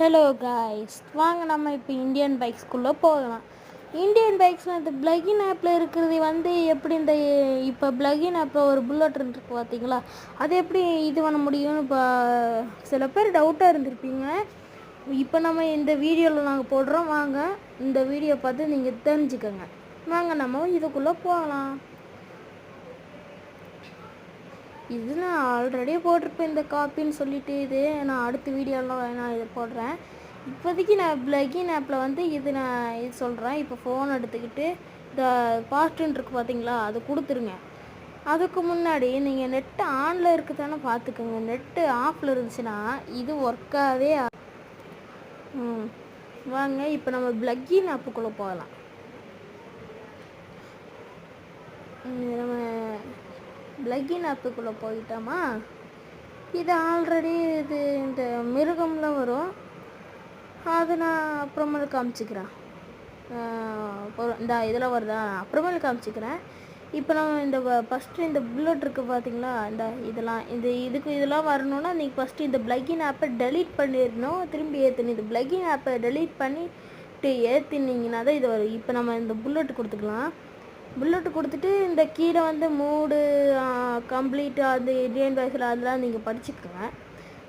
Hello guys வாங்க நம்ம இப்போ இந்தியன் பைக்ஸ்குள்ளே போகலாம். இந்தியன் பைக்ஸில் இந்த பிளகின் ஆப்பில் இருக்கிறது வந்து எப்படி இந்த இப்போ பிளகின் ஆப்பில் ஒரு புல்லட் இருக்குது பார்த்தீங்களா அது எப்படி இது பண்ண முடியும்னு இப்போ சில பேர் டவுட்டாக இருந்திருப்பீங்க. இப்போ நம்ம இந்த வீடியோவில் நாங்கள் போடுறோம். வாங்க இந்த வீடியோ பார்த்து நீங்கள் தெரிஞ்சுக்கோங்க. வாங்க நம்ம இதுக்குள்ளே போகலாம். இது நான் ஆல்ரெடி போட்டிருப்பேன் இந்த காப்பின்னு சொல்லிட்டு இது. நான் அடுத்த வீடியோலாம் நான் இதை போடுறேன். இப்போதைக்கு நான் பிளகின் ஆப்பில் வந்து இது நான் இது சொல்கிறேன் இப்போ ஃபோன் எடுத்துக்கிட்டு இந்த பாஸ்ட்டுன்னு இருக்குது பார்த்தீங்களா அது கொடுத்துருங்க. அதுக்கு முன்னாடி நீங்கள் நெட்டு ஆனில் இருக்குதானே பார்த்துக்கோங்க. நெட்டு ஆஃபில் இருந்துச்சுன்னா இது ஒர்க்காகவே ம். வாங்க இப்போ நம்ம பிளக்கின் ஆப்புக்குள்ளே போகலாம். நம்ம பிளக்கின் ஆப்புக்குள்ளே போயிட்டோமா? இது ஆல்ரெடி இது இந்த மிருகம்லாம் வரும். அது நான் அப்புறமேல காமிச்சிக்கிறேன். இந்த இதில் வருதா? அப்புறமேல காமிச்சிக்கிறேன். இப்போ நம்ம இந்த ஃபஸ்ட்டு இந்த புல்லட் இருக்குது பார்த்தீங்களா? இந்த இதெல்லாம் இந்த இதுக்கு இதெல்லாம் வரணும்னா நீங்கள் ஃபஸ்ட்டு இந்த பிளக்கின் ஆப்பை டெலீட் பண்ணிடணும். திரும்பி ஏற்றணும் இந்த பிளக்கின் ஆப்பை டெலீட் பண்ணிட்டு ஏற்றினீங்கன்னா தான் இது வரும். இப்போ நம்ம இந்த புல்லட் கொடுத்துக்கலாம். புல்லட் கொடுத்துட்டு இந்த கீழே வந்து மூடு கம்ப்ளீட்டு அது இந்தியன் பைக்ஸில் அதெல்லாம் நீங்கள் படிச்சுக்கோங்க.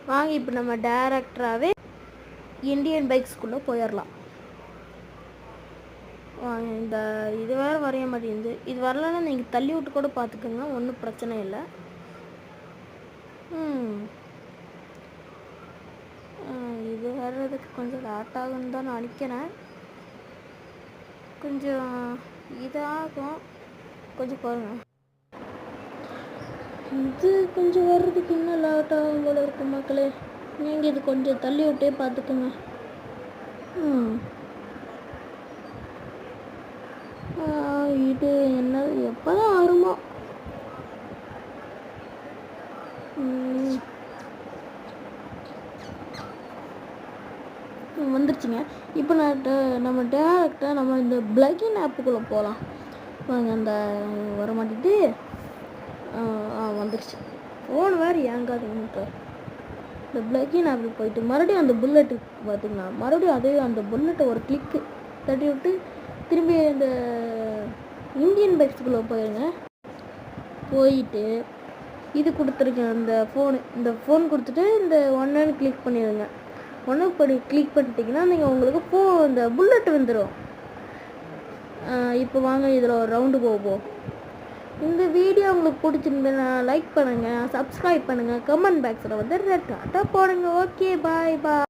வாங்க இப்போ நம்ம டேரக்டராகவே இண்டியன் பைக்ஸ்குள்ளே போயிடலாம் வாங்க இந்த இது வேறு வரைய மாட்டேங்குது. இது வரலன்னா நீங்கள் தள்ளி விட்டு கூட பார்த்துக்கோங்க ஒன்றும் பிரச்சனை இல்லை. ம். இது வர்றதுக்கு கொஞ்சம் லேட் ஆகுன்னு தான் நான் நினைக்கிறேன். கொஞ்சம் இதாகும். கொஞ்சம் பாருங்கள் இது கொஞ்சம் வர்றதுக்கு இன்னும் லேட் ஆகும் போல இருக்கும் மக்களே. நீங்கள் இது கொஞ்சம் தள்ளி விட்டே பார்த்துக்குங்க. இது என்ன எப்போ தான் வருமோ ம். ம், வந்துருச்சுங்க. இப்போ நான் நம்ம டேரெக்டாக நம்ம இந்த பிளகின் ஆப்புக்குள்ளே போகலாம் வாங்க அந்த வர மாட்டேது ஆ வந்துருச்சு. ஃபோன் வேறு ஏங்காதுங்க இந்த பிளகின் ஆப்பில் போயிட்டு மறுபடியும் அந்த புல்லெட்டு பார்த்தீங்களா மறுபடியும் அதே அந்த புல்லெட்டை ஒரு கிளிக்கு தட்டி விட்டு திரும்பி இந்த இந்தியன் பைக்ஸுக்குள்ளே போயிருங்க. போயிட்டு இது கொடுத்துருக்கேன் இந்த ஃபோனு இந்த ஃபோன் கொடுத்துட்டு இந்த ஒன்று கிளிக் பண்ணிடுங்க. ஒன்று படி கிளிக் பண்ணிட்டீங்கன்னா நீங்கள் உங்களுக்கு பூ இந்த புல்லட் வந்துடும் இப்போ வாங்க இதில் ஒரு ரவுண்டு போவோம் இந்த வீடியோ உங்களுக்கு பிடிச்சிருந்தா லைக் பண்ணுங்கள் சப்ஸ்கிரைப் பண்ணுங்கள் கமெண்ட் பாக்ஸில் வந்து ரெட் போடுங்க. ஓகே பாய் பாய்